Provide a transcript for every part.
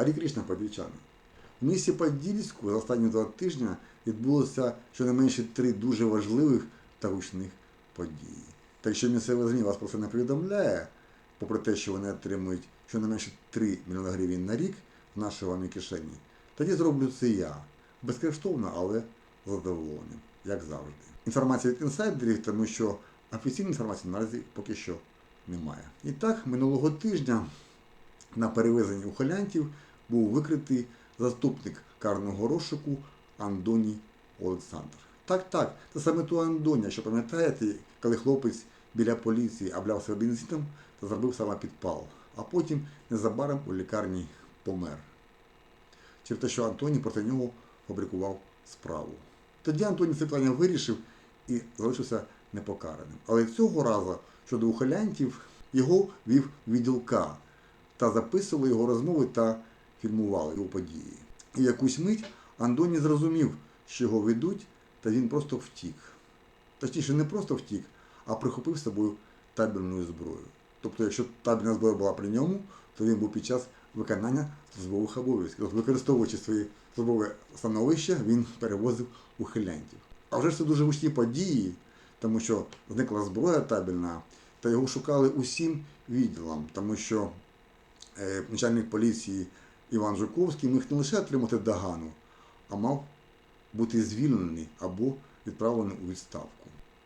Гарі Кришна подільчани. У місті Подільську за останні два тижні відбулося щонайменше три дуже важливих та гучних події. Так що місцеве ЗМІ вас про це не повідомляє, попри те, що вони отримують щонайменше 3 мільйони гривень на рік в нашій вами кишені, тоді зроблю це я. Безкоштовно, але з задоволенням, як завжди. Інформація від інсайдерів, тому що офіційної інформації наразі поки що немає. І так, минулого тижня на перевезенні ухилянтів був викритий заступник карного розшуку Андоній Олександр. Так, так, це саме той Андоня, що пам'ятаєте, коли хлопець біля поліції облявся бензином та зробив самопідпал, а потім незабаром у лікарні помер. Через те, що Антоній проти нього фабрикував справу. Тоді Антоній це питання вирішив і залишився непокараним. Але цього разу щодо ухилянтів його вів відділ К та записували його розмови та фільмували його події. І якусь мить Андоні зрозумів, що його ведуть, та він просто втік. Точніше, не просто втік, а прихопив з собою табельну зброю. Тобто, якщо табельна зброя була при ньому, то він був під час виконання службових обов'язків. Тобто, використовуючи свої службове становище, він перевозив ухилянтів. А вже ж це дуже гучні події, тому що зникла зброя табельна, та його шукали усім відділам, тому що е, начальник поліції Іван Жуковський міг не лише отримати догану, а мав бути звільнений або відправлений у відставку.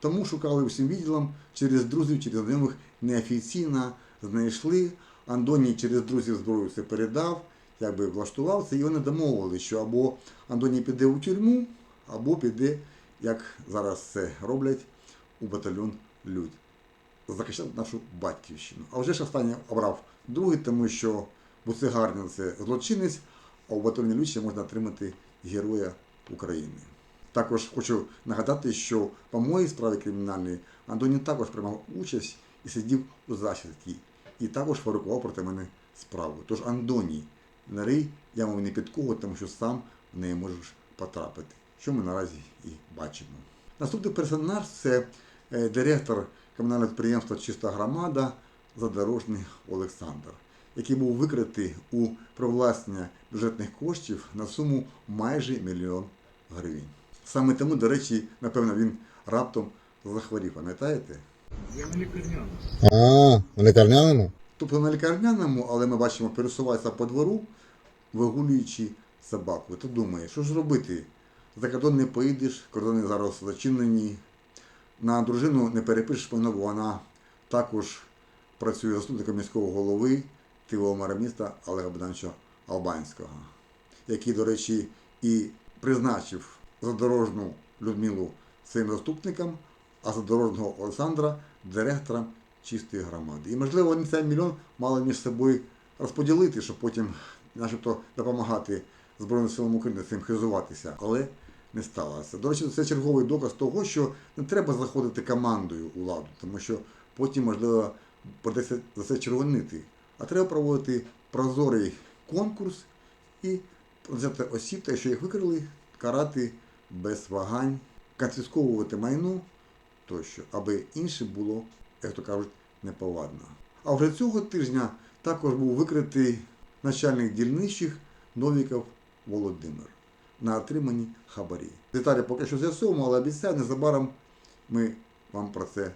Тому шукали усім відділам через друзів, через знайомих неофіційно знайшли. Андоній через друзів зброю це передав, якби влаштував це, і вони домовили, що або Андоній піде у тюрму, або піде, як зараз це роблять, у батальйон Людь. Захищати нашу батьківщину. А вже ж останній обрав другий, тому що Буцегарнин це злочинець, а у батальйоні Людь можна отримати Героя України. Також хочу нагадати, що по моїй справі кримінальній Антонін також приймав участь і сидів у засідці, і також фабрикував проти мене справу. Тож Андоній, не рий яму не під кого, тому що сам в неї можеш потрапити, що ми наразі і бачимо. Наступний персонаж це е, директор комунального підприємства Чиста громада Задорожний Олександр, який був викритий у провласнення бюджетних коштів на суму майже мільйон гривень. Саме тому, до речі, напевно, він раптом захворів, пам'ятаєте? Я на лікарняному. А, на лікарняному? Тобто на лікарняному, але ми бачимо, пересувається по двору, вигулюючи собаку. Ти думаєш, що ж робити? За кордон не поїдеш, кордони зараз зачинені. На дружину не перепишеш, бо вона також працює заступником міського голови тилового мера міста Олега Богдановича Албанського, який, до речі, і призначив задорожну Людмилу своїм заступником, а задорожного Олександра директором чистої громади. І, можливо, вони цей мільйон мали між собою розподілити, щоб потім, начебто, допомагати Збройним силам України цим хизуватися, але не сталося. До речі, це черговий доказ того, що не треба заходити командою у ладу, тому що потім, можливо, придеться за це червонити. А треба проводити прозорий конкурс і взяти осіб, та що їх викрили, карати без вагань, конфісковувати майно тощо, аби інше було, як то кажуть, неповадно. А вже цього тижня також був викритий начальник дільничих Новіков Володимир на отриманні хабарі. Деталі поки що з'ясовуємо, але обіцяю, незабаром ми вам про це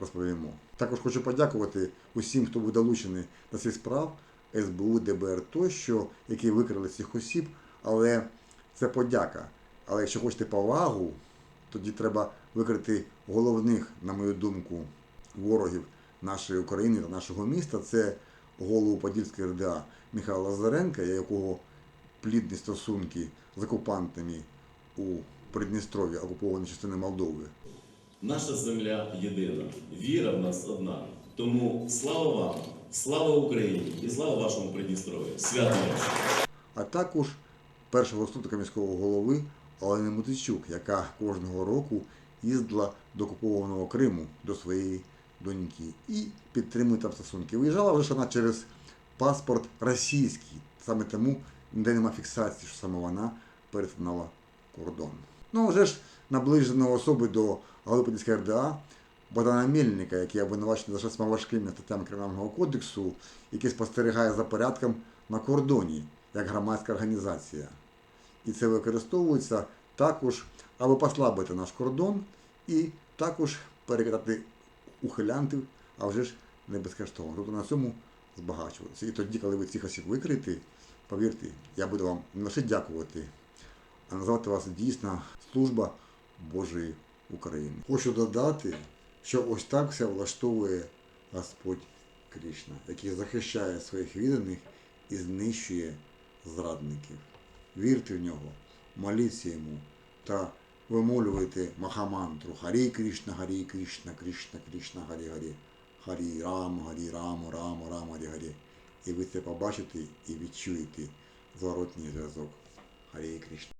розповімо. Також хочу подякувати усім, хто був долучений до цих справ, СБУ, ДБР тощо, які викрили цих осіб, але це подяка. Але якщо хочете повагу, тоді треба викрити головних, на мою думку, ворогів нашої України та нашого міста. Це голову Подільської РДА Михайла Лазаренка, якого плідні стосунки з окупантами у Придністров'ї, окупованій частини Молдови. Наша земля єдина, віра в нас одна. Тому слава вам, слава Україні і слава вашому Придністров'ю. Свято а також першого заступника міського голови Олени Мутичук, яка кожного року їздила до окупованого Криму до своєї доньки і підтримує там стосунки. Виїжджала вже вона через паспорт російський, саме тому ніде нема фіксації, що саме вона перетинала кордон. Ну, вже ж наближено особи до голови Подільської РДА Богдана Мельника, який обвинувачений за шістьма важкими статтями Кримінального кодексу, який спостерігає за порядком на кордоні як громадська організація. І це використовується також, аби послабити наш кордон і також перекидати ухилянтів, а вже ж не безкоштовно. Тобто на цьому збагачуватися. І тоді, коли ви цих осіб викриєте, повірте, я буду вам не лише дякувати, а назвати вас дійсно служба Божої України. Хочу додати, що ось так все влаштовує Господь Кришна, який захищає своїх відданих і знищує зрадників. Вірте в нього, моліться йому та вимолювайте Махамантру Харі Кришна, Харі Кришна, Кришна, Кришна, Харі Харі, Харі Раму, Харі Раму, Раму, Раму, Харі Харі. І ви це побачите і відчуєте зворотній зв'язок. Харі Кришна.